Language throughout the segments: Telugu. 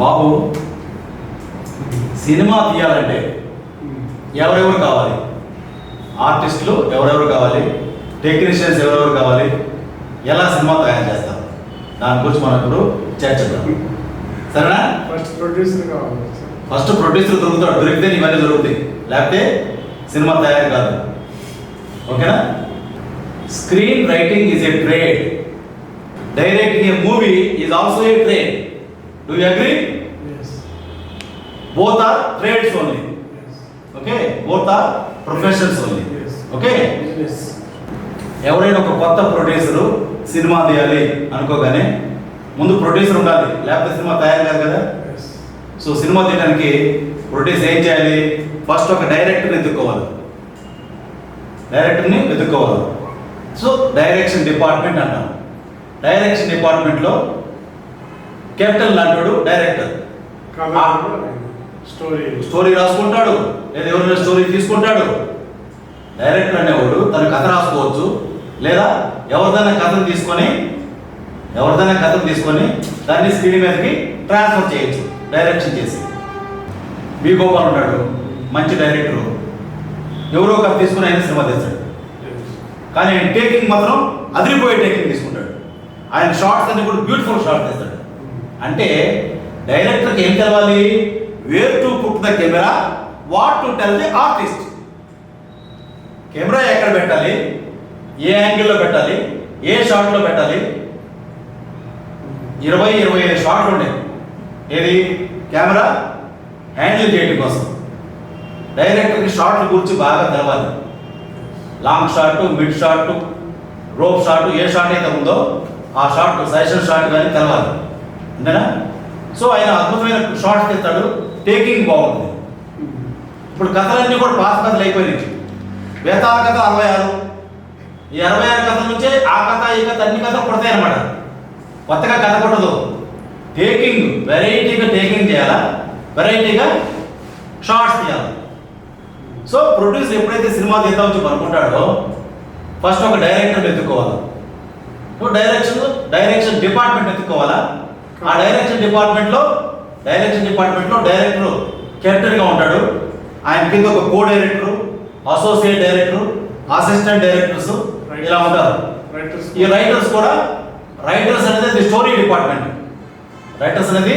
బాబు సినిమా తీయాలంటే ఎవరెవరు కావాలి? ఆర్టిస్టులు ఎవరెవరు కావాలి? టెక్నీషియన్స్ ఎవరెవరు కావాలి? ఎలా సినిమా తయారు చేస్తారు? దాని గురించి మనం ఇప్పుడు చర్చిద్దాం సరేనా? ఫస్ట్ ప్రొడ్యూసర్ కావాలి. ఫస్ట్ ప్రొడ్యూసర్ దొరుకుతాడు దొరికితే ఇవన్నీ దొరుకుతాయి. లేకపోతే సినిమా తయారు కాదు. ఓకేనా? Screen writing is a trade directing a movie is also a trade do you agree yes both are trades only yes okay both are professions only Yes. Okay business ఎవరైనా ఒక కొత్త ప్రొడ్యూసరు సినిమా తీయాలి అనుకోగానే ముందు ప్రొడ్యూసర్ ఉండాలి. లేకపోతే సినిమా తయారు కాదు కదా? సో సినిమా తీయడానికి ప్రొడ్యూసర్ ఏం చేయాలి? ఫస్ట్ ఒక డైరెక్టర్ని వెతుక్కోవాలి డైరెక్టర్ని వెతుక్కోవాలి సో డైరెక్షన్ డిపార్ట్మెంట్ అంటాం. డైరెక్షన్ డిపార్ట్మెంట్లో కెప్టెన్ లాంటి డైరెక్టర్. స్టోరీ. స్టోరీ రాసుకుంటాడు. లేదా ఎవరైనా స్టోరీ తీసుకుంటాడు. డైరెక్టర్ అనేవాడు తన కథ రాసుకోవచ్చు. లేదా ఎవరిదైనా కథను తీసుకొని ఎవరిదైనా కథను తీసుకొని దాన్ని స్క్రీన్ మీదకి ట్రాన్స్ఫర్ చేయొచ్చు. డైరెక్షన్ చేసి. వి గోపాల్ ఉన్నాడు. మంచి డైరెక్టరు ఎవరో కథ తీసుకుని ఆయన సినిమా తెస్తాడు. కానీ ఆయన టేకింగ్ మాత్రం అదిరిపోయే టేకింగ్ తీసుకుంటాడు. ఆయన షార్ట్స్ అన్ని కూడా బ్యూటిఫుల్ షార్ట్ తెస్తాడు. అంటే డైరెక్టర్కి ఏం తెలవాలి? Where to put the camera what to tell the artist. Camera ఎక్కడ పెట్టాలి? ఏ యాంగిల్లో పెట్టాలి? ఏ షాట్లో పెట్టాలి? ఇరవై ఇరవై ఐదు షాట్లు ఉన్నాయి ఏది? కెమెరా హ్యాండిల్ చేయడం కోసం. డైరెక్టర్కి షాట్లు గురించి బాగా తెలవాలి. Long shot mid shot rope shot ఏ షాట్ అయితే ఉందో ఆ షాట్ సజెషన్ షాట్ కానీ తెలవాలి. అంతేనా సో ఆయన అద్భుతమైన షార్ట్స్ తీస్తాడు టేకింగ్ బాగుంది ఇప్పుడు కథలన్నీ కూడా పాత కథలు అయిపోయినాయి. వేతాల కథ అరవై ఆరు. ఈ అరవై ఆరు కథల నుంచే ఆ కథ ఈ కథ అన్ని కథలు కొడతాయి అనమాట కొత్తగా కథ కొట్టదు టేకింగ్ వెరైటీగా టేకింగ్ చేయాలా? వెరైటీగా షార్ట్స్ తీయాలి? సో ప్రొడ్యూసర్ ఎప్పుడైతే సినిమా తీద్దాం చెప్పి అనుకుంటాడో ఫస్ట్ ఒక డైరెక్టర్ వెతుక్కోవాలి? డైరెక్షన్ డైరెక్షన్ డిపార్ట్మెంట్ వెతుక్కోవాలా? ఆ డైరెక్షన్ డిపార్ట్మెంట్లో డైరెక్షన్ డిపార్ట్మెంట్లో డైరెక్టర్ కెప్టెన్గా ఉంటాడు. ఆయన కింద ఒక co director associate director assistant directors ఇలా ఉంటారు. ఈ రైటర్స్ కూడా రైటర్స్ అనేది స్టోరీ డిపార్ట్మెంట్ రైటర్స్ అనేది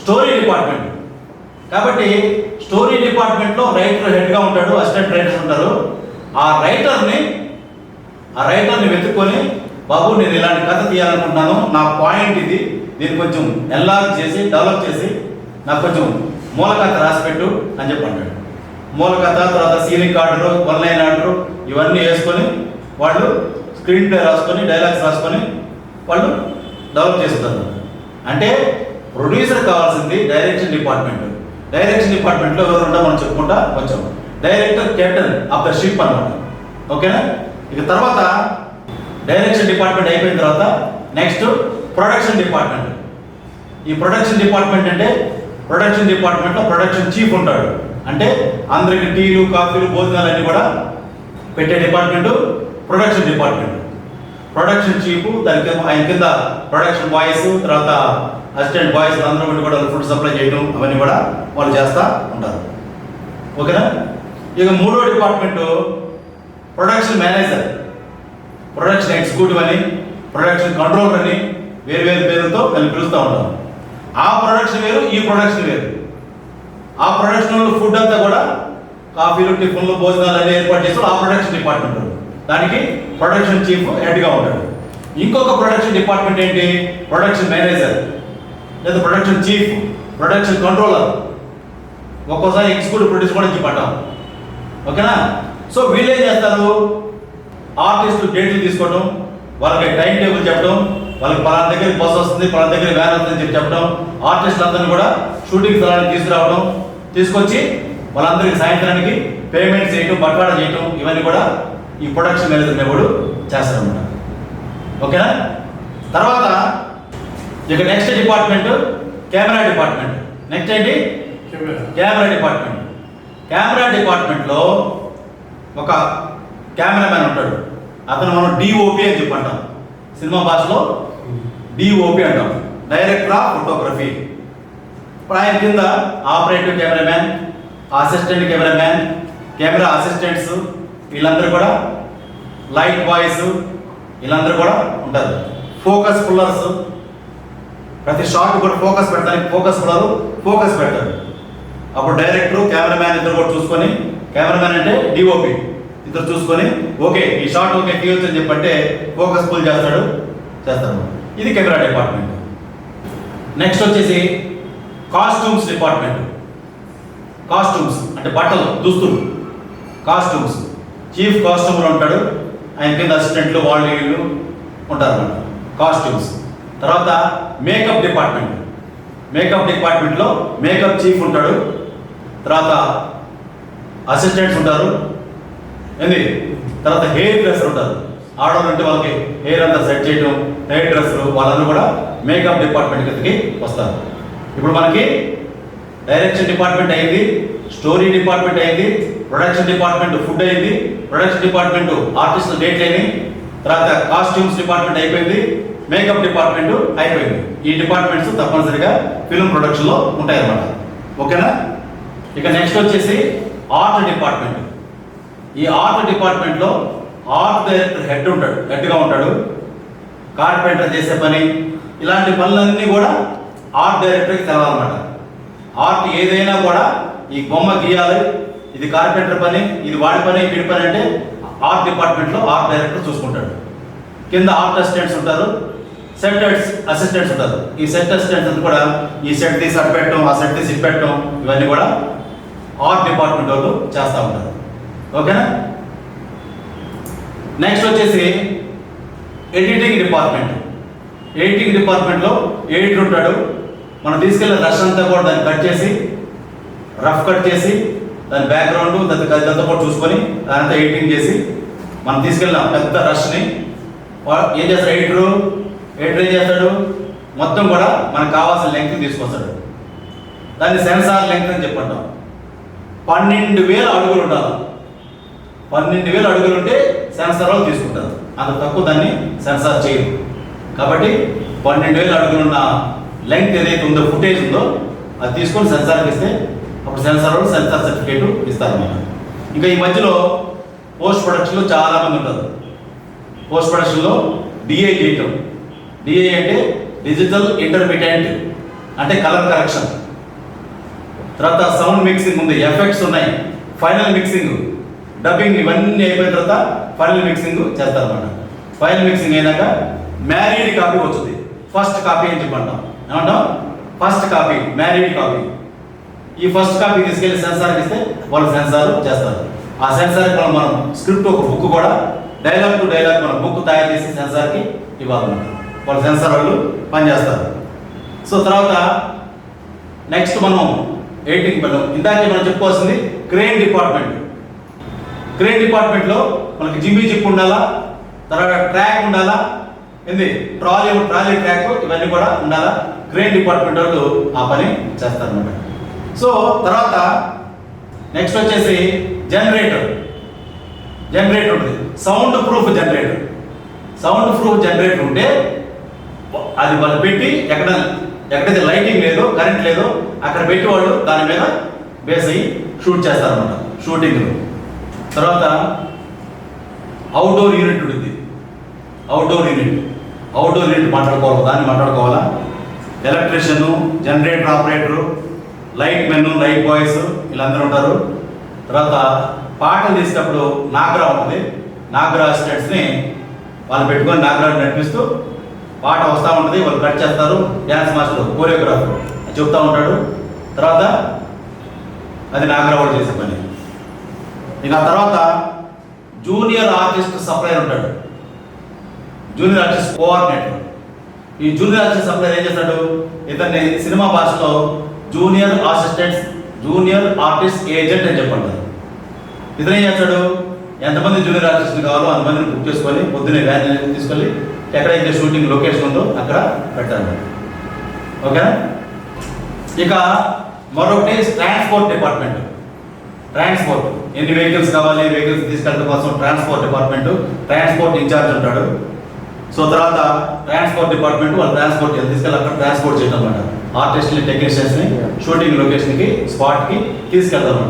స్టోరీ డిపార్ట్మెంట్ కాబట్టి స్టోరీ డిపార్ట్మెంట్లో రైటర్ హెడ్గా ఉంటాడు అసిస్టెంట్ రైటర్స్ ఉంటారు. ఆ రైటర్ని ఆ రైటర్ని వెతుక్కొని బాబు నేను ఇలాంటి కథ తీయాలనుకుంటున్నాను. నా పాయింట్ ఇది. దీన్ని కొంచెం ఎన్లార్జ్ చేసి డెవలప్ చేసి నాకు కొంచెం మూల కథ అని చెప్పి అన్నాడు మూల కథ తర్వాత scenic order one line order ఇవన్నీ వేసుకొని వాళ్ళు స్క్రీన్ ప్లే రాసుకొని డైలాగ్స్ రాసుకొని వాళ్ళు డెవలప్ చేస్తారు. అంటే ప్రొడ్యూసర్ కావాల్సింది డైరెక్షన్ డిపార్ట్మెంట్ డైరెక్షన్ డిపార్ట్మెంట్లో ఎవరు ఉంటారో మనం చెప్పుకుంటా కొంచెం director captain of the ship అనమాట ఓకేనా ఇక తర్వాత డైరెక్షన్ డిపార్ట్మెంట్ అయిపోయిన తర్వాత నెక్స్ట్ ప్రొడక్షన్ డిపార్ట్మెంట్. ఈ ప్రొడక్షన్ డిపార్ట్మెంట్ అంటే ప్రొడక్షన్ డిపార్ట్మెంట్లో ప్రొడక్షన్ చీఫ్ ఉంటాడు. అంటే అందరికి టీలు కాఫీలు భోజనాలు అన్నీ కూడా పెట్టే department production department. Production chief దాని కింద ఆయన కింద ప్రొడక్షన్ బాయ్స్ తర్వాత అసిస్టెంట్ బాయ్స్ అందరూ కూడా ఫుడ్ సప్లై చేయడం అవన్నీ కూడా వాళ్ళు చేస్తూ ఉంటారు. ఓకేనా? ఇక మూడో department production manager. Production executive అని ప్రొడక్షన్ కంట్రోలర్ అని వేరు వేరు పేరుతో వీళ్ళు పిలుస్తూ ఉంటారు. ఆ ప్రొడక్షన్ వేరు ఈ ప్రొడక్షన్ వేరు. ఆ ప్రొడక్షన్ ఫుడ్ అంతా కూడా కాఫీలు టిఫిన్లు భోజనాలు అన్ని ఏర్పాటు చేస్తారు ఆ ప్రొడక్షన్ డిపార్ట్మెంట్ దానికి ప్రొడక్షన్ చీఫ్ హెడ్గా ఉంటాడు. ఇంకొక ప్రొడక్షన్ డిపార్ట్మెంట్ ఏంటి? ప్రొడక్షన్ మేనేజర్ లేదా ప్రొడక్షన్ చీఫ్ ప్రొడక్షన్ కంట్రోలర్ ఒక్కోసారి ఎగ్జిక్యూటివ్ ప్రొడ్యూస్ కూడా చెప్పంటాం ఓకేనా? సో వీళ్ళు ఏం చేస్తారు? ఆర్టిస్టులు డేట్లు తీసుకోవడం వాళ్ళకి టైం టేబుల్ చెప్పడం వాళ్ళకి పలానా దగ్గర బస్ వస్తుంది పలానా దగ్గర వ్యాన్ వస్తుంది చెప్పి చెప్పడం ఆర్టిస్టులందరినీ కూడా షూటింగ్ స్థలానికి తీసుకురావడం తీసుకొచ్చి వాళ్ళందరికీ సాయంత్రానికి పేమెంట్ చేయటం బట్వాడా చేయటం ఇవన్నీ కూడా ఈ ప్రొడక్షన్ మేనేజర్ అనేవాడు చేస్తారన్నమాట. ఓకేనా? తర్వాత ఇక next department camera department. Next ఏంటి? Camera department. కెమెరా డిపార్ట్మెంట్లో ఒక కెమెరామ్యాన్ ఉంటాడు. అతను మనం డిఓపి అని చెప్పంటాం. సినిమా భాషలో డిఓపి అంటాం. డైరెక్టర్ ఆఫ్ ఫోటోగ్రఫీ ఇప్పుడు ఆయన కింద operative cameraman assistant cameraman camera assistants వీళ్ళందరూ కూడా లైట్ బాయ్స్ వీళ్ళందరూ కూడా ఉంటారు. ఫోకస్ పుల్లర్స్ ప్రతి షాట్ కూడా ఫోకస్ పెట్టడానికి ఫోకస్ పుల్లరు ఫోకస్ పెడతారు అప్పుడు డైరెక్టర్ కెమెరామ్యాన్ ఇద్దరు కూడా చూసుకొని కెమెరామ్యాన్ అంటే డిఓపి ఇద్దరు చూసుకొని ఓకే ఈ షార్ట్ ఓకే తీయొచ్చు అని చెప్పంటే ఫోకస్ పుల్ చేస్తాడు చేస్తాడు. ఇది కెమెరా డిపార్ట్మెంట్. నెక్స్ట్ వచ్చేసి కాస్ట్యూమ్స్ డిపార్ట్మెంట్. కాస్ట్యూమ్స్ అంటే బట్టలు దుస్తులు. కాస్ట్యూమ్స్. చీఫ్ కాస్ట్యూమర్ ఉంటాడు ఆయన కింద అసిస్టెంట్లు వాళ్ళు వీళ్ళు ఉంటారు కాస్ట్యూమ్స్. తర్వాత మేకప్ డిపార్ట్మెంట్. మేకప్ డిపార్ట్మెంట్లో మేకప్ చీఫ్ ఉంటాడు తర్వాత అసిస్టెంట్స్ ఉంటారు ఏంది? తర్వాత హెయిర్ డ్రెస్సర్ ఉంటారు ఆడవాళ్ళు ఉంటే వాళ్ళకి హెయిర్ అంతా సెట్ చేయడం హెయిర్ డ్రెస్సులు వాళ్ళందరూ కూడా మేకప్ డిపార్ట్మెంట్ కిందకి వస్తారు. ఇప్పుడు మనకి డైరెక్షన్ డిపార్ట్మెంట్ అయింది స్టోరీ డిపార్ట్మెంట్ అయింది ప్రొడక్షన్ డిపార్ట్మెంట్ ఫుడ్ అయింది ప్రొడక్షన్ డిపార్ట్మెంట్ ఆర్టిస్ట్ డేట్ అయింది తర్వాత కాస్ట్యూమ్స్ డిపార్ట్మెంట్ అయిపోయింది మేకప్ డిపార్ట్మెంట్ అయిపోయింది. ఈ డిపార్ట్మెంట్స్ తప్పనిసరిగా ఫిల్మ్ ప్రొడక్షన్లో ఉంటాయి అన్నమాట ఓకేనా? ఇక నెక్స్ట్ వచ్చేసి ఆర్ట్ డిపార్ట్మెంట్ ఈ ఆర్ట్ డిపార్ట్మెంట్లో ఆర్ట్ డైరెక్టర్ హెడ్ ఉంటాడు హెడ్గా ఉంటాడు. కార్పెంటర్ చేసే పని ఇలాంటి పనులన్నీ కూడా ఆర్ట్ డైరెక్టర్కి తెలవాలన్నమాట. ఆర్ట్ ఏదైనా కూడా ఈ బొమ్మ గీయాలి ఇది కార్పెంటర్ పని ఇది వాడి పని వీడి పని అంటే ఆర్ట్ డిపార్ట్మెంట్లో ఆర్ట్ డైరెక్టర్ చూసుకుంటాడు. కింద ఆర్ట్ అసిస్టెంట్స్ ఉంటారు సెట్ అసిస్టెంట్స్ ఉంటారు. ఈ సెట్ అసిస్టెంట్స్ కూడా ఈ సెట్ తీసి అటు పెట్టడం ఆ సెట్ తీసి ఇటు పెట్టడం ఇవన్నీ కూడా ఆర్ట్ డిపార్ట్మెంట్ వాళ్ళు చేస్తూ ఉంటారు. ఓకేనా? నెక్స్ట్ వచ్చేసి ఎడిటింగ్ డిపార్ట్మెంట్ ఎడిటింగ్ డిపార్ట్మెంట్లో ఎడిటర్ ఉంటాడు. మనం తీసుకెళ్ళిన రష్ అంతా కూడా దాన్ని కట్ చేసి రఫ్ కట్ చేసి దాని బ్యాక్గ్రౌండ్ దాని ఇదంతా కూడా చూసుకొని దానంతా ఎడిటింగ్ చేసి మనం తీసుకెళ్ళిన పెద్ద రష్ని ఏం చేస్తాడు ఎడిటరు ఎడిటర్ ఏం చేస్తాడు? మొత్తం కూడా మనకు కావాల్సిన లెంగ్త్ తీసుకొస్తాడు. దాన్ని సెన్సార్ లెంగ్త్ అని చెప్పంటాం. పన్నెండు వేల అడుగులు ఉండాలి. పన్నెండు వేల అడుగులు ఉంటే సెన్సార్ వాళ్ళు తీసుకుంటారు. అంత తక్కువ దాన్ని సెన్సార్ చేయరు. కాబట్టి పన్నెండు వేల అడుగులు ఉన్న లెంగ్త్ ఏదైతే ఉందో ఫుటేజ్ ఉందో అది తీసుకొని సెన్సార్కి ఇస్తే అప్పుడు సెన్సార్ వాళ్ళు సెన్సార్ సర్టిఫికేట్ ఇస్తారు మనం ఇంకా ఈ మధ్యలో పోస్ట్ ప్రొడక్షన్లో చాలామంది ఉంటారు. పోస్ట్ ప్రొడక్షన్లో డిఏ చేయటం డిఏ అంటే డిజిటల్ ఇంటర్మీడియట్ అంటే కలర్ కరెక్షన్. తర్వాత సౌండ్ మిక్సింగ్ ఉంది ఎఫెక్ట్స్ ఉన్నాయి ఫైనల్ మిక్సింగ్. డబ్బింగ్ ఇవన్నీ అయిపోయిన తర్వాత ఫైనల్ మిక్సింగ్ చేస్తారన్నమాట. ఫైనల్ మిక్సింగ్ అయినాక మ్యారీడ్ కాపీ వస్తుంది. ఫస్ట్ కాపీ అని చెప్పంటాం. ఏమంటాం? ఫస్ట్ కాపీ మ్యారీడ్ కాపీ ఈ ఫస్ట్ కాపీ తీసుకెళ్ళి సెన్సార్ ఇస్తే వాళ్ళు సెన్సార్ చేస్తారు. ఆ సెన్సార్ మనం మనం స్క్రిప్ట్ ఒక బుక్ కూడా డైలాగ్ టు డైలాగ్ మనం బుక్ తయారు చేసి సెన్సార్కి ఇవ్వాలన్నమాట. వాళ్ళు సెన్సార్ వాళ్ళు పనిచేస్తారు. సో తర్వాత నెక్స్ట్ మనం ఎయిటింగ్ పని ఇందాకే మనం చెప్పుకోవాల్సింది క్రేన్ డిపార్ట్మెంట్ క్రేన్ డిపార్ట్మెంట్లో మనకి జిమ్మి జిప్ ఉండాలా తర్వాత ట్రాక్ ఉండాలా ఏంది ట్రాలీ ట్రాలీ ట్రాక్ ఇవన్నీ కూడా ఉండాలా క్రేన్ డిపార్ట్మెంట్ వాళ్ళు ఆ పని చేస్తారనమాట సో తర్వాత నెక్స్ట్ వచ్చేసి జనరేటర్. జనరేటర్ ఉంటుంది. Soundproof generator. Sound proof generator ఉంటే అది వాళ్ళు పెట్టి ఎక్కడ ఎక్కడైతే లైటింగ్ లేదో కరెంట్ లేదో అక్కడ పెట్టి వాళ్ళు దాని మీద బేస్ అయ్యి షూట్ చేస్తారనమాట షూటింగ్లో. తర్వాత అవుట్డోర్ యూనిట్ ఉంటుంది. అవుట్డోర్ యూనిట్ అవుట్డోర్ యూనిట్ మాట్లాడుకోవాలి? దాన్ని మాట్లాడుకోవాలా? Electrician generator operator light men light boys వీళ్ళందరూ ఉంటారు. తర్వాత పాటలు తీసేటప్పుడు నాగరా ఉంటుంది. నాగరా స్టెట్స్ని వాళ్ళు పెట్టుకొని నాగరా నడిపిస్తూ పాట వస్తూ ఉంటుంది. వాళ్ళు కట్ చేస్తారు. డ్యాన్స్ మాస్టర్ కోరియోగ్రాఫర్ చెప్తా ఉంటాడు. తర్వాత అది నాగరావుడు చేసే పని. ఇక ఆ తర్వాత జూనియర్ ఆర్టిస్ట్ సప్లైర్ ఉంటాడు. Junior artist coordinator. ఈ జూనియర్ ఆర్టిస్ట్ సప్లైర్ ఏం చేస్తాడు? ఇతన్ని సినిమా భాషలో junior assistant junior artist agent అని చెప్పంటారు. ఇతను ఏం చేస్తాడు? ఎంతమంది జూనియర్ ఆర్టిస్టులు కావాలో అంతమందిని బుక్ చేసుకొని పొద్దున్నే వ్యాన్ తీసుకెళ్ళి ఎక్కడైతే షూటింగ్ లొకేషన్ ఉందో అక్కడ పెట్టాలి. ఓకేనా? ఇక మరొకటి ట్రాన్స్పోర్ట్ డిపార్ట్మెంట్ ట్రాన్స్పోర్ట్. ఎన్ని వెహికల్స్ కావాలి వెహికల్స్ తీసుకెళ్ళడం కోసం ట్రాన్స్పోర్ట్ డిపార్ట్మెంట్ ట్రాన్స్పోర్ట్ ఇన్ఛార్జ్ ఉంటాడు. సో తర్వాత ట్రాన్స్పోర్ట్ డిపార్ట్మెంట్ వాళ్ళు ట్రాన్స్పోర్ట్ తీసుకెళ్ళి అక్కడ ట్రాన్స్పోర్ట్ చేయడం అనమాట ఆర్టిస్ట్ని టెక్నీషియన్స్ని షూటింగ్ లొకేషన్కి స్పాట్కి తీసుకెళ్తాం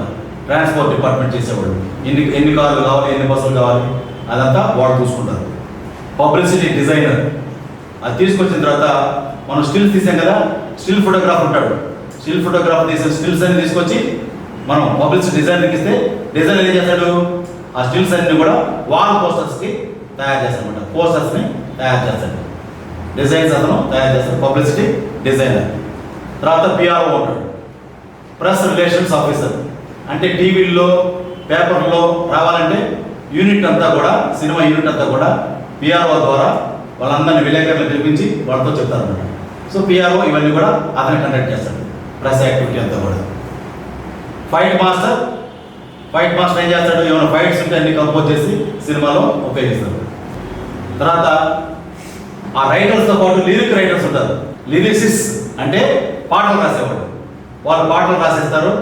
ట్రాన్స్పోర్ట్ డిపార్ట్మెంట్ చేసేవాళ్ళు. ఎన్ని ఎన్ని కార్లు కావాలి ఎన్ని బస్సులు కావాలి అదంతా వాళ్ళు చూసుకుంటారు. Publicity designer. అది తీసుకొచ్చిన తర్వాత మనం స్టిల్స్ తీసాం కదా స్టిల్ ఫోటోగ్రాఫ్ ఉంటాడు. స్టిల్ ఫోటోగ్రాఫ్ తీసిన స్టిల్స్ అన్ని తీసుకొచ్చి మనం పబ్లిసిటీ డిజైనర్కి ఇస్తే డిజైనర్ ఏం చేస్తాడు? ఆ స్టిల్స్ అన్ని కూడా వాల్ పోస్టర్స్కి తయారు చేస్తాడనమాట పోస్టర్స్ని తయారు చేస్తాడు. డిజైన్స్ అతను తయారు చేస్తాడు. పబ్లిసిటీ డిజైనర్ తర్వాత పిఆర్ఓ ఉంటాడు ప్రెస్ రిలేషన్స్ ఆఫీసర్ అంటే టీవీల్లో పేపర్లో రావాలంటే యూనిట్ అంతా కూడా సినిమా యూనిట్ అంతా కూడా పిఆర్ఓ ద్వారా వాళ్ళందరినీ విలేకరులు పిలిపించి వాళ్ళతో చెప్తారన్నమాట. సో పిఆర్ఓ ఇవన్నీ కూడా అతను కండక్ట్ చేస్తాడు. ప్రెస్ యాక్టివిటీ అంతా కూడా. ఫైట్ మాస్టర్ ఫైట్ మాస్టర్ ఏం చేస్తాడు? ఏమైనా ఫైట్స్ ఉంటే అన్ని కంపోజ్ చేసి సినిమాలో ఉపయోగిస్తాడు. తర్వాత ఆ రైటర్స్తో పాటు లిరిక్ రైటర్స్ ఉంటారు. లిరిక్సిస్ అంటే పాటలు రాసేవాడు వాళ్ళు పాటలు రాసేస్తారు.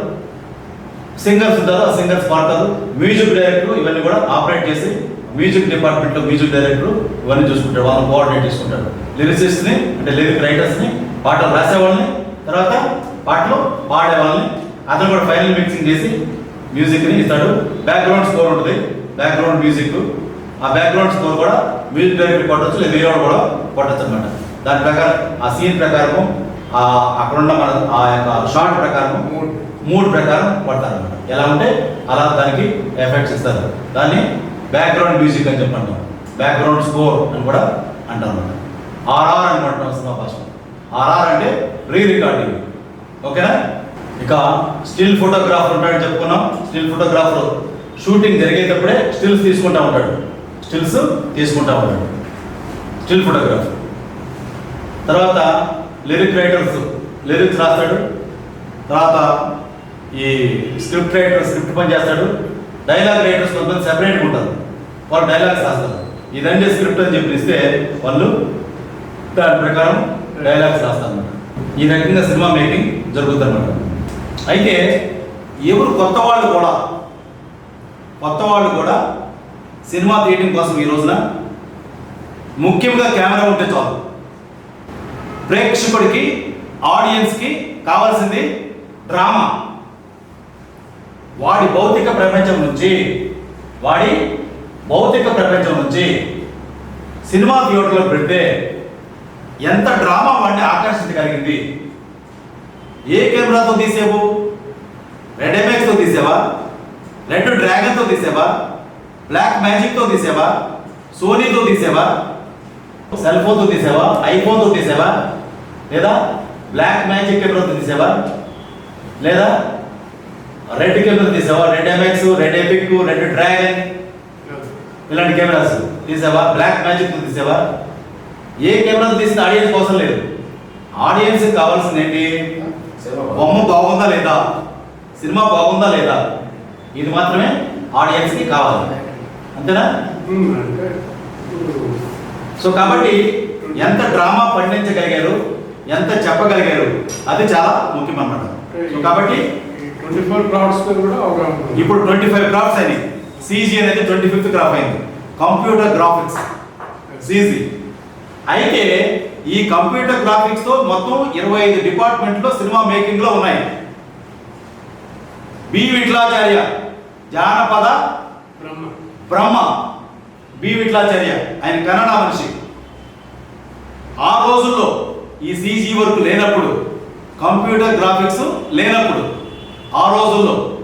సింగర్స్ ఉంటారు. ఆ సింగర్స్ పాడతారు. మ్యూజిక్ డైరెక్టర్ ఇవన్నీ కూడా ఆపరేట్ చేసి మ్యూజిక్ డిపార్ట్మెంట్లో మ్యూజిక్ డైరెక్టర్ ఇవన్నీ చూసుకుంటాడు. వాళ్ళని కోఆర్డినేట్ చేసుకుంటాడు. లిరిసిస్ట్ని అంటే లిరిక్ రైటర్స్ని పాటలు రాసేవాళ్ళని తర్వాత పాటలు పాడే వాళ్ళని అతను కూడా ఫైనల్ మిక్సింగ్ చేసి మ్యూజిక్ని ఇస్తాడు. బ్యాక్గ్రౌండ్ స్కోర్ ఉంటుంది. బ్యాక్గ్రౌండ్ మ్యూజిక్ ఆ బ్యాక్గ్రౌండ్ స్కోర్ కూడా మ్యూజిక్ డైరెక్టర్ కొట్టచ్చు లేదా వేరే కూడా కొట్టచ్చు అనమాట దాని ప్రకారం ఆ సీన్ ప్రకారము ఆ అక్కడున్న మన ఆ యొక్క షార్ట్ ప్రకారం మూడు ప్రకారం కొడతారు అనమాట ఎలా ఉంటే అలా దానికి ఎఫెక్ట్స్ ఇస్తారు. దాన్ని బ్యాక్గ్రౌండ్ మ్యూజిక్ అని చెప్పంటాం బ్యాక్గ్రౌండ్ స్కోర్ అని కూడా అంటాం అనమాట ఆర్ఆర్ అని సినిమా భాష ఆర్ఆర్ అంటే రీ రికార్డింగ్ ఓకేనా ఇక స్టిల్ ఫోటోగ్రాఫర్ ఉంటాడని చెప్పుకున్నాం. స్టిల్ ఫోటోగ్రాఫర్ షూటింగ్ జరిగేటప్పుడే స్టిల్స్ తీసుకుంటా ఉంటాడు. స్టిల్స్ తీసుకుంటా ఉంటాడు. Still photographer. తర్వాత లిరిక్ రైటర్స్ లిరిక్స్ రాస్తాడు. తర్వాత ఈ స్క్రిప్ట్ రైటర్ స్క్రిప్ట్ పని చేస్తాడు. డైలాగ్ రైటర్స్ కొంతమంది సెపరేట్గా ఉంటారు. వాళ్ళు డైలాగ్స్ రాస్తారు. ఇదండి స్క్రిప్ట్ అని చెప్పి ఇస్తే వాళ్ళు దాని ప్రకారం డైలాగ్స్ రాస్తారు ఈ రకంగా సినిమా మేకింగ్ జరుగుతుందన్నమాట. అయితే ఎవరు కొత్త వాళ్ళు కూడా కొత్త వాళ్ళు కూడా సినిమా తీయడం కోసం ఈ రోజున ముఖ్యంగా కెమెరా ఉంటే చాలు. ప్రేక్షకుడికి ఆడియన్స్కి కావాల్సింది డ్రామా. వాడి భౌతిక ప్రపంచం నుంచి వాడి భౌతిక ప్రపంచం నుంచి సినిమా థియేటర్లో పెడితే ఎంత డ్రామా వాడిని ఆకర్షించగలిగింది? ఏ కెమెరాతో తీసావు? రెడ్ ఎంఎక్స్తో తీసేవా? రెడ్ డ్రాగన్తో తీసేవా? బ్లాక్ మ్యాజిక్తో తీసేవా? సోనీతో తీసేవా? సెల్ ఫోన్తో తీసావా? ఐఫోన్తో తీసావా? లేదా బ్లాక్ మ్యాజిక్ కెమెరాతో తీసావా? లేదా రెడ్ కెమెరా తీసావా? Red MX red epic red dragon? ఇలాంటి కెమెరాస్ తీసావా? బ్లాక్ మ్యాజిక్ తీసావా? ఏ కెమెరాతో తీసిన ఆడియన్స్ కోసం లేదు. ఆడియన్స్ కావాల్సింది ఏంటి? బొమ్మ బాగుందా లేదా? సినిమా బాగుందా లేదా? ఇది మాత్రమే ఆడియన్స్కి కావాలి. అంతేనా? సో కాబట్టి ఎంత డ్రామా పండించగలిగారు ఎంత చెప్పగలిగారు అది చాలా ముఖ్యం అన్నమాట సో కాబట్టి ట్వంటీ ఫోర్ క్రాఫ్ట్స్ కూడా ఇప్పుడు ట్వంటీ ఫైవ్ క్రాఫ్ట్స్ అయినాయి. సీజీ అనేది ట్వంటీ ఫిఫ్త్ క్రాఫ్ అయింది. కంప్యూటర్ గ్రాఫిక్స్ సీజీ అయితే ఈ కంప్యూటర్ గ్రాఫిక్స్తో మొత్తం ఇరవై ఐదు డిపార్ట్మెంట్లో సినిమా మేకింగ్లో ఉన్నాయి. బి విఠలాచార్య జానపద బ్రహ్మ. బ్రహ్మ. బి విఠలాచార్య ఆయన కన్నడ మనిషి. ఆ రోజుల్లో ఈ సీజీ వర్క్ లేనప్పుడు కంప్యూటర్ గ్రాఫిక్స్ లేనప్పుడు ఆ రోజుల్లో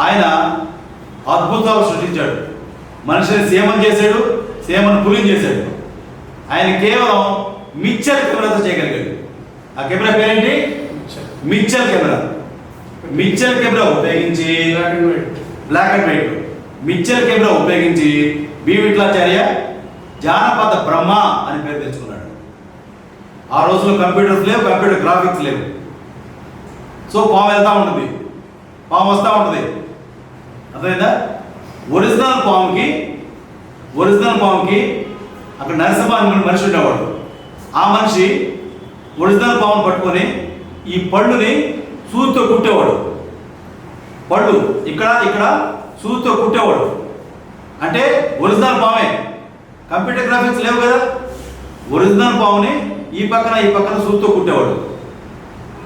ఆయన అద్భుతాలు సృష్టించాడు. మనిషిని సీమం చేశాడు సీమను పులిని చేశాడు. ఆయన కేవలం మిక్చర్ కెమెరాతో చేయగలిగాడు. ఆ కెమెరా పేరేంటి? Mixture camera. మిక్చర్ కెమెరా ఉపయోగించి black and white mixture camera ఉపయోగించి బి విఠలాచార్య జానపద బ్రహ్మ అని పేరు తెచ్చుకున్నాడు. ఆ రోజుల్లో కంప్యూటర్స్ లేవు కంప్యూటర్ గ్రాఫిక్స్ లేవు. సో పాము వెళ్తా ఉంటుంది. పాము వస్తూ ఉంటుంది. అర్థమైందా? ఒరిజినల్ పాముకి ఒరిజినల్ పాముకి అక్కడ నరసింహ అని మనిషి ఉండేవాడు ఆ మనిషి ఒరిజినల్ పామును పట్టుకొని ఈ పళ్ళుని సూదితో కుట్టేవాడు. పళ్ళు ఇక్కడ ఇక్కడ సూదితో కుట్టేవాడు. అంటే ఒరిజినల్ పామే. కంప్యూటర్ గ్రాఫిక్స్ లేవు కదా? ఒరిజినల్ పాముని ఈ పక్కన ఈ పక్కన సూదితో కుట్టేవాడు.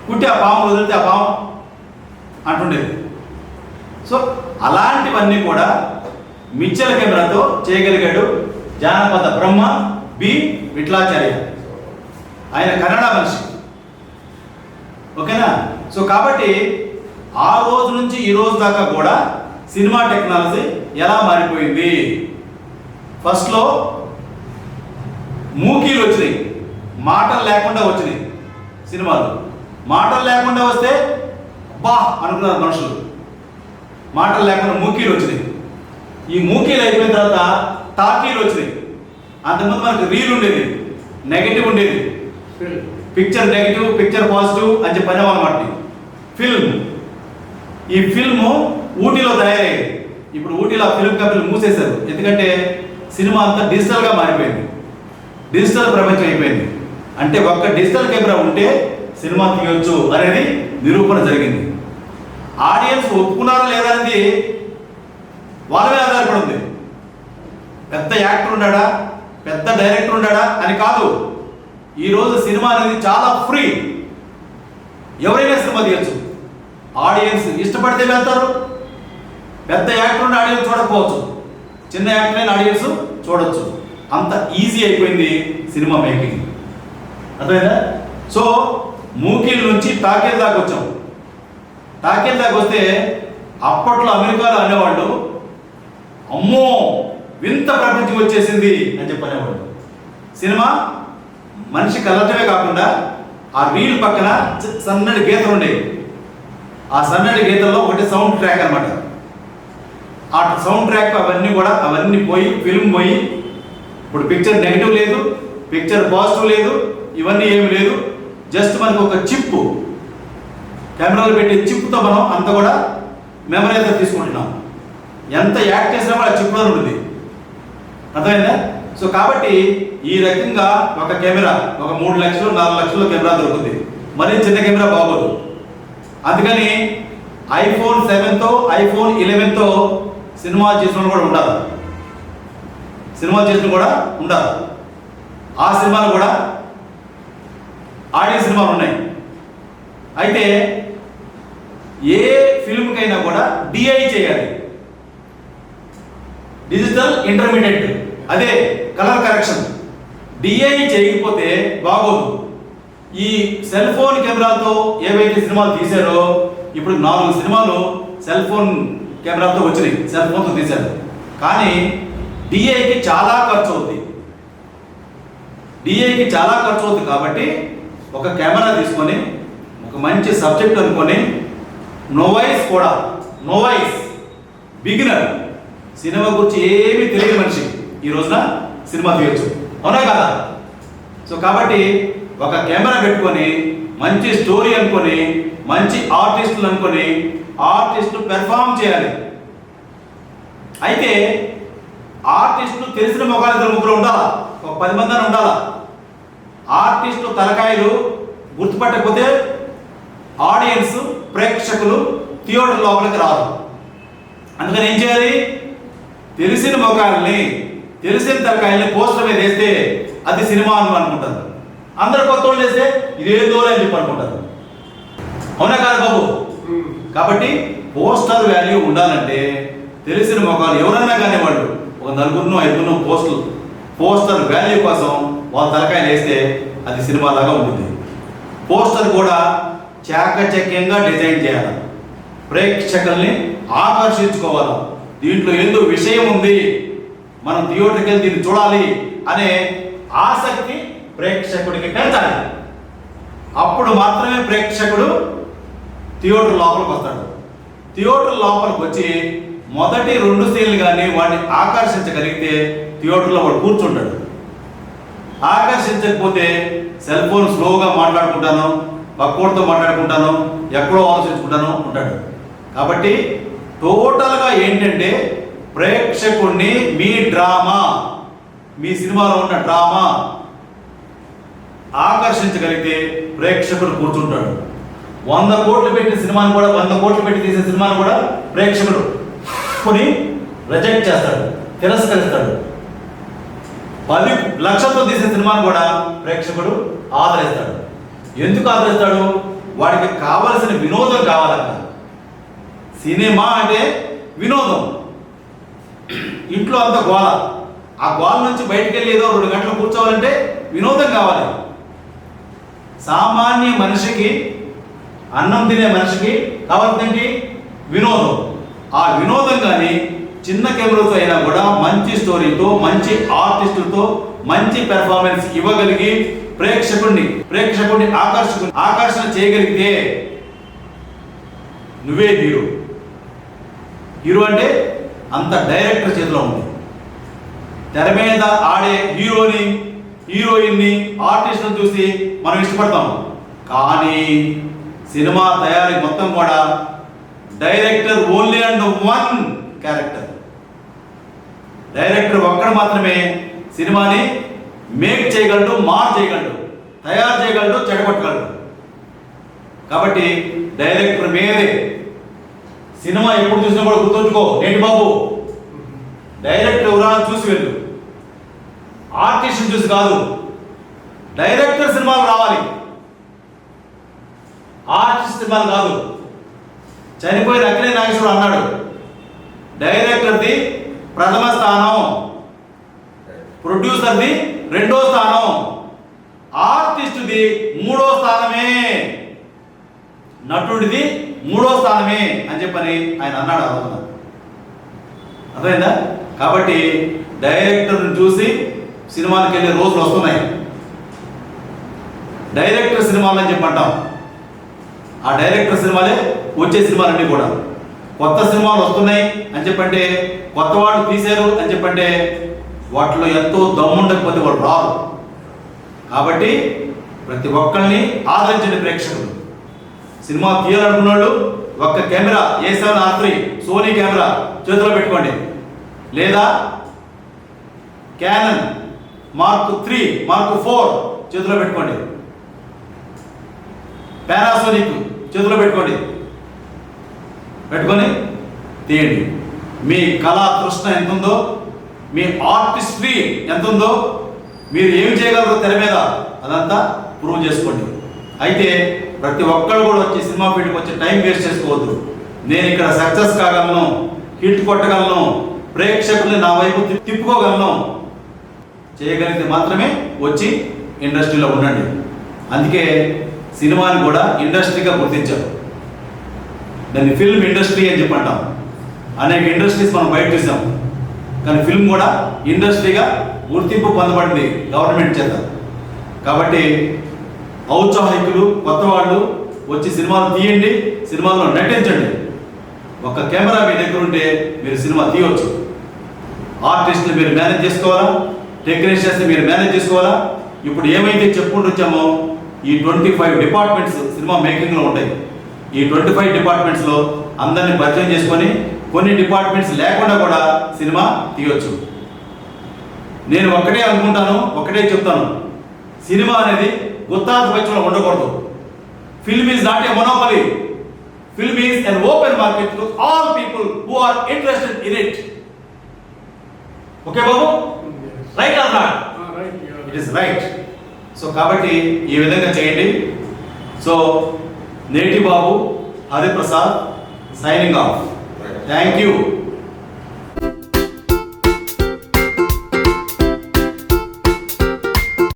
కుట్టి ఆ పాము వదిలితే ఆ పాము అంటుండేది. సో అలాంటివన్నీ కూడా మిచ్చల కెమెరాతో చేయగలిగాడు జానపద బ్రహ్మ బి విట్లాచార్య ఆయన కన్నడ మనిషి. ఓకేనా? సో కాబట్టి ఆ రోజు నుంచి ఈ రోజు దాకా కూడా సినిమా టెక్నాలజీ ఎలా మారిపోయింది? ఫస్ట్లో మూకీలు వచ్చినాయి. మాటలు లేకుండా వచ్చినాయి సినిమాలు. మాటలు లేకుండా వస్తే బా అనుకున్నారు మనుషులు. మాటలు లేకుండా మూకీలు వచ్చినాయి. ఈ మూకీలు అయిపోయిన తర్వాత టాకీలు వచ్చినాయి. అంతకుముందు మనకు రీల్ ఉండేది నెగటివ్ ఉండేది. పిక్చర్ నెగిటివ్ పిక్చర్ పాజిటివ్ అని చెప్పి అనమాట ఫిల్మ్ ఈ ఫిల్మ్ ఊటీలో తయారయ్యేది ఇప్పుడు ఊటీలో ఆ ఫిల్మ్ కంపెనీలు మూసేశారు. ఎందుకంటే సినిమా అంతా డిజిటల్గా మారిపోయింది. డిజిటల్ ప్రపంచం అయిపోయింది. అంటే ఒక్క డిజిటల్ కెమెరా ఉంటే సినిమా తీయొచ్చు అనేది నిరూపణ జరిగింది. ఆడియన్స్ ఒప్పుకున్నారా లేదా అనేది వాళ్ళ మీద ఆధారపడి ఉంది. పెద్ద యాక్టర్ ఉన్నాడా? పెద్ద డైరెక్టర్ ఉన్నాడా? అని కాదు. ఈరోజు సినిమా అనేది చాలా ఫ్రీ. ఎవరైనా సినిమా తీయచ్చు. ఆడియన్స్ ఇష్టపడితే వెళ్తారు. పెద్ద యాక్టర్ ఉన్న ఆడియన్స్ చూడకపోవచ్చు. చిన్న యాక్టర్ అయిన ఆడియన్స్ చూడొచ్చు. అంత ఈజీ అయిపోయింది సినిమా మేకింగ్. అర్థమైందా? సో మూకీల నుంచి టాకీల దాకా వచ్చాం. టాకీల దాకా వస్తే అప్పట్లో అమెరికాలో అనేవాళ్ళు అమ్మో వింత ప్రపంచం వచ్చేసింది అని చెప్పనేవాడు. సినిమా మనిషి కలటమే కాకుండా ఆ రీల్ పక్కన సన్నటి గీతలు ఉండేవి. ఆ సన్నటి గీతల్లో ఒకటి సౌండ్ ట్రాక్ అన్నమాట. ఆ సౌండ్ ట్రాక్ అవన్నీ కూడా అవన్నీ పోయి ఫిల్మ్ పోయి ఇప్పుడు పిక్చర్ నెగిటివ్ లేదు పిక్చర్ పాజిటివ్ లేదు ఇవన్నీ ఏమి లేదు జస్ట్ మనకు ఒక చిప్ కెమెరాలో పెట్టే చిప్తో మనం అంత కూడా మెమరైజర్ తీసుకుంటున్నాం. ఎంత యాక్ట్ చేసినా కూడా ఆ చిప్లో ఉంటుంది. అర్థమైందా? సో కాబట్టి ఈ రకంగా ఒక కెమెరా ఒక మూడు లక్షలు నాలుగు లక్షల కెమెరా దొరుకుతుంది. మరి చిన్న కెమెరా బాగోదు. అందుకని ఐఫోన్ సెవెన్తో ఐఫోన్ ఇలెవెన్తో సినిమా చేసిన వాళ్ళు కూడా ఉండదు సినిమా చేసిన కూడా ఉండాలి. ఆ సినిమాలు కూడా ఆడియో సినిమాలు ఉన్నాయి. అయితే ఏ ఫిల్మ్కైనా కూడా డిఐ చేయాలి. డిజిటల్ ఇంటర్మీడియట్ అదే కలర్ కరెక్షన్. డిఐ చేయకపోతే బాగోదు. ఈ సెల్ ఫోన్ కెమెరాతో ఏవైతే సినిమాలు తీశారో ఇప్పుడు నాలుగు సినిమాలు సెల్ ఫోన్ కెమెరాతో వచ్చినాయి. సెల్ ఫోన్తో తీశారు. కానీ డిఐకి చాలా ఖర్చు అవుతుంది డిఐకి చాలా ఖర్చు అవుతుంది కాబట్టి ఒక కెమెరా తీసుకొని ఒక మంచి సబ్జెక్ట్ అనుకొని నోవైస్ కూడా నోవైస్ బిగినర్. సినిమా గురించి ఏమీ తెలియని మనిషి. ఈ రోజున సినిమా తీయొచ్చు. అవునా కదా? సో కాబట్టి ఒక కెమెరా పెట్టుకొని మంచి స్టోరీ అనుకొని మంచి ఆర్టిస్టులు అనుకొని ఆర్టిస్టులు పెర్ఫామ్ చేయాలి. అయితే ఆర్టిస్టులు తెలిసిన ముఖాలు ఇద్దరు ముగ్గురు ఉండాలా? ఒక పది మంది అని ఉండాలా? ఆర్టిస్టు తలకాయలు గుర్తుపట్టకపోతే ఆడియన్స్ ప్రేక్షకులు థియేటర్ లోపలికి రారు. అందుకని ఏం చేయాలి? తెలిసిన ముఖాలని తెలిసిన తలకాయల్ని పోస్టర్ మీద వేస్తే అది సినిమా అని అనుకుంటారు. అందరు కొత్త వాళ్ళు వేస్తే ఇదేదో అని చెప్పి అనుకుంటారు. అవునా కాదు బాబు? కాబట్టి పోస్టర్ వాల్యూ ఉండాలంటే తెలిసిన ముఖాలు ఎవరన్నా కానీ వాళ్ళు ఒక నలుగురినో ఐదుగురినో పోస్టులు పోస్టర్ వాల్యూ కోసం వాళ్ళ తలకాయలు వేస్తే అది సినిమా లాగా ఉంటుంది. పోస్టర్ కూడా చాకచక్యంగా డిజైన్ చేయాలి. ప్రేక్షకుల్ని ఆకర్షించుకోవాలి. దీంట్లో ఏదో విషయం ఉంది? మనం థియేటర్కి వెళ్ళి దీన్ని చూడాలి అనే ఆసక్తి ప్రేక్షకుడికి పెంచాలి. అప్పుడు మాత్రమే ప్రేక్షకుడు థియేటర్ లోపలికి వస్తాడు. థియేటర్ లోపలికి వచ్చి మొదటి రెండు సీన్లు కానీ వాడిని ఆకర్షించగలిగితే థియేటర్లో వాడు కూర్చుంటాడు. ఆకర్షించకపోతే సెల్ ఫోన్ స్లోగా మాట్లాడుకుంటాను పక్కోడితో మాట్లాడుకుంటాను ఎక్కడో ఆలోచించుకుంటాను ఉంటాడు కాబట్టి టోటల్గా ఏంటంటే ప్రేక్షకుడిని మీ డ్రామా మీ సినిమాలో ఉన్న డ్రామా ఆకర్షించగలిగితే ప్రేక్షకుడు కూర్చుంటాడు. వంద కోట్లు పెట్టిన సినిమాని కూడా వంద కోట్లు పెట్టి తీసిన సినిమాని కూడా ప్రేక్షకుడు కొని రిజెక్ట్ చేస్తాడు తిరస్కరిస్తాడు. పది లక్షలతో తీసిన సినిమాని కూడా ప్రేక్షకుడు ఆదరిస్తాడు. ఎందుకు ఆదరిస్తాడు? వాడికి కావలసిన వినోదం కావాలన్న సినిమా అంటే వినోదం. ఇంట్లో అంత గోల. ఆ గోల నుంచి బయటకు వెళ్ళి ఏదో రెండు గంటలు కూర్చోవాలంటే వినోదం కావాలి. సామాన్య మనిషికి అన్నం తినే మనిషికి కావాల్సింది వినోదం. ఆ వినోదం కానీ చిన్న కెమెరాతో అయినా కూడా మంచి స్టోరీతో మంచి ఆర్టిస్టులతో మంచి పెర్ఫార్మెన్స్ ఇవ్వగలిగి ప్రేక్షకుడిని ప్రేక్షకుడిని ఆకర్షకు ఆకర్షణ చేయగలిగితే నువ్వే హీరో హీరో అంటే అంత డైరెక్టర్ చేతిలో ఉంది. తెర మీద ఆడే హీరోని హీరోయిన్ని ఆర్టిస్ట్ని చూసి మనం ఇష్టపడతాం. కానీ సినిమా తయారీ మొత్తం కూడా director only and one character. Director ఒక్కడు మాత్రమే సినిమాని మేక్ చేయగలడు మార్ చేయగలడు తయారు చేయగలడు చెడగొట్టగలడు. కాబట్టి డైరెక్టర్ మీదే సినిమా ఎప్పుడు చూసినా కూడా గుర్తుంచుకో. నేటి బాబు? డైరెక్టర్ ఎవరైనా చూసి వెళ్ళు. ఆర్టిస్ట్ చూసి కాదు. డైరెక్టర్ సినిమాలు రావాలి. ఆర్టిస్ట్ సినిమాలు కాదు. చనిపోయిన అఖిలే నాగేశ్వరరావు అన్నాడు. డైరెక్టర్ది ప్రథమ స్థానం. ప్రొడ్యూసర్ది రెండో స్థానం. ఆర్టిస్టుది మూడో స్థానమే. నటుడిది మూడో స్థానమే అని చెప్పని ఆయన అన్నాడు ఆ రోజున. అర్థమైందా? కాబట్టి డైరెక్టర్ని చూసి సినిమాలకు వెళ్ళే రోజులు వస్తున్నాయి. డైరెక్టర్ సినిమాలు అని చెప్పి అంటాం. ఆ డైరెక్టర్ సినిమాలే వచ్చే సినిమాలన్నీ కూడా. కొత్త సినిమాలు వస్తున్నాయి అని చెప్పంటే కొత్త వాళ్ళు తీశారు అని చెప్పంటే వాటిలో ఎంతో దమ్ముండకపోతే వాళ్ళు రారు. కాబట్టి ప్రతి ఒక్కరిని ఆదరించండి ప్రేక్షకులు. సినిమా తీయాలనుకున్నాడు ఒక్క camera A seven R three Sony camera చేతిలో పెట్టుకోండి. లేదా Canon mark three mark four చేతిలో పెట్టుకోండి. పానాసోనిక్ చేతిలో పెట్టుకోండి. పెట్టుకొని తీయండి. మీ కళా కృష్ణ ఎంత ఉందో మీ ఆర్టిస్ట్రీ ఎంత ఉందో మీరు ఏం చేయగలరో తెర మీద అదంతా ప్రూవ్ చేసుకోండి. అయితే ప్రతి ఒక్కరు కూడా వచ్చి సినిమా ఫీల్డ్కి వచ్చి టైం వేస్ట్ చేసుకోవద్దు. నేను ఇక్కడ సక్సెస్ కాగలను హిట్ కొట్టగలను ప్రేక్షకుల్ని నా వైపు తిప్పుకోగలను. చేయగలిగితే మాత్రమే వచ్చి ఇండస్ట్రీలో ఉండండి. అందుకే సినిమాని కూడా ఇండస్ట్రీగా గుర్తించారు దాన్ని ఫిల్మ్ ఇండస్ట్రీ అని చెప్పంటాం అనేక ఇండస్ట్రీస్ మనం బయట చూసాం. కానీ ఫిల్మ్ కూడా ఇండస్ట్రీగా గుర్తింపు పొందబడింది గవర్నమెంట్ చేత. కాబట్టి ఔత్సాహికులు కొత్త వాళ్ళు వచ్చి సినిమాలు తీయండి సినిమాల్లో నటించండి. ఒక కెమెరా మీ దగ్గర ఉంటే మీరు సినిమా తీయవచ్చు ఆర్టిస్టులు మీరు మేనేజ్ చేసుకోవాలా? టెక్నీషియన్స్ మీరు మేనేజ్ చేసుకోవాలా? ఇప్పుడు ఏమైతే చెప్పుకుంటూ వచ్చామో ఈ ట్వంటీ ఫైవ్ డిపార్ట్మెంట్స్ సినిమా మేకింగ్లో ఉంటాయి. ఈ ట్వంటీ ఫైవ్ డిపార్ట్మెంట్స్లో అందరిని పరిచయం చేసుకొని కొన్ని డిపార్ట్మెంట్స్ లేకుండా కూడా సినిమా తీయవచ్చు నేను ఒకటే అనుకుంటాను ఒకటే చెప్తాను. సినిమా అనేది గుత్తాధిపత్యంలో ఉండకూడదు. Film is not a monopoly film is an open market to all people who are interested in it okay Babu? Right or not it is right so కాబట్టి ఈ విధంగా చేయండి. సో నేటి బాబు Hariprasad signing off thank you